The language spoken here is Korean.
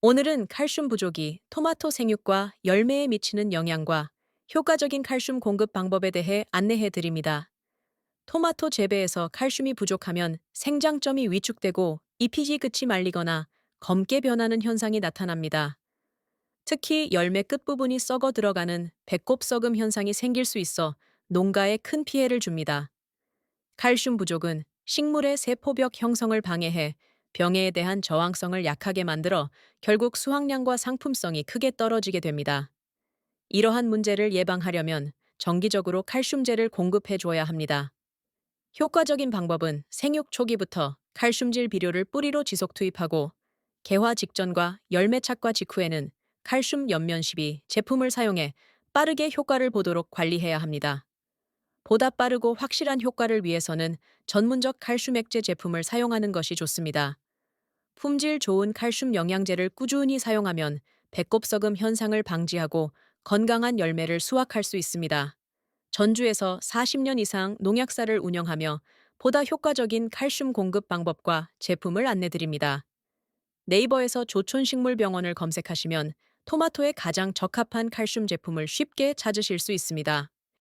오늘은 칼슘 부족이 토마토 생육과 열매에 미치는 영향과 효과적인 칼슘 공급 방법에 대해 안내해 드립니다. 토마토 재배에서 칼슘이 부족하면 생장점이 위축되고 잎이 끝이 말리거나 검게 변하는 현상이 나타납니다. 특히 열매 끝부분이 썩어 들어가는 배꼽 썩음 현상이 생길 수 있어 농가에 큰 피해를 줍니다. 칼슘 부족은 식물의 세포벽 형성을 방해해 병해에 대한 저항성을 약하게 만들어 결국 수확량과 상품성이 크게 떨어지게 됩니다. 이러한 문제를 예방하려면 정기적으로 칼슘제를 공급해 줘야 합니다. 효과적인 방법은 생육 초기부터 칼슘질 비료를 뿌리로 지속 투입하고 개화 직전과 열매 착과 직후에는 칼슘 연면 12 제품을 사용해 빠르게 효과를 보도록 관리해야 합니다. 보다 빠르고 확실한 효과를 위해서는 전문적 칼슘 액제 제품을 사용하는 것이 좋습니다. 품질 좋은 칼슘 영양제를 꾸준히 사용하면 배꼽 썩음 현상을 방지하고 건강한 열매를 수확할 수 있습니다. 전주에서 40년 이상 농약사를 운영하며 보다 효과적인 칼슘 공급 방법과 제품을 안내드립니다. 네이버에서 조촌식물병원을 검색하시면 토마토에 가장 적합한 칼슘 제품을 쉽게 찾으실 수 있습니다.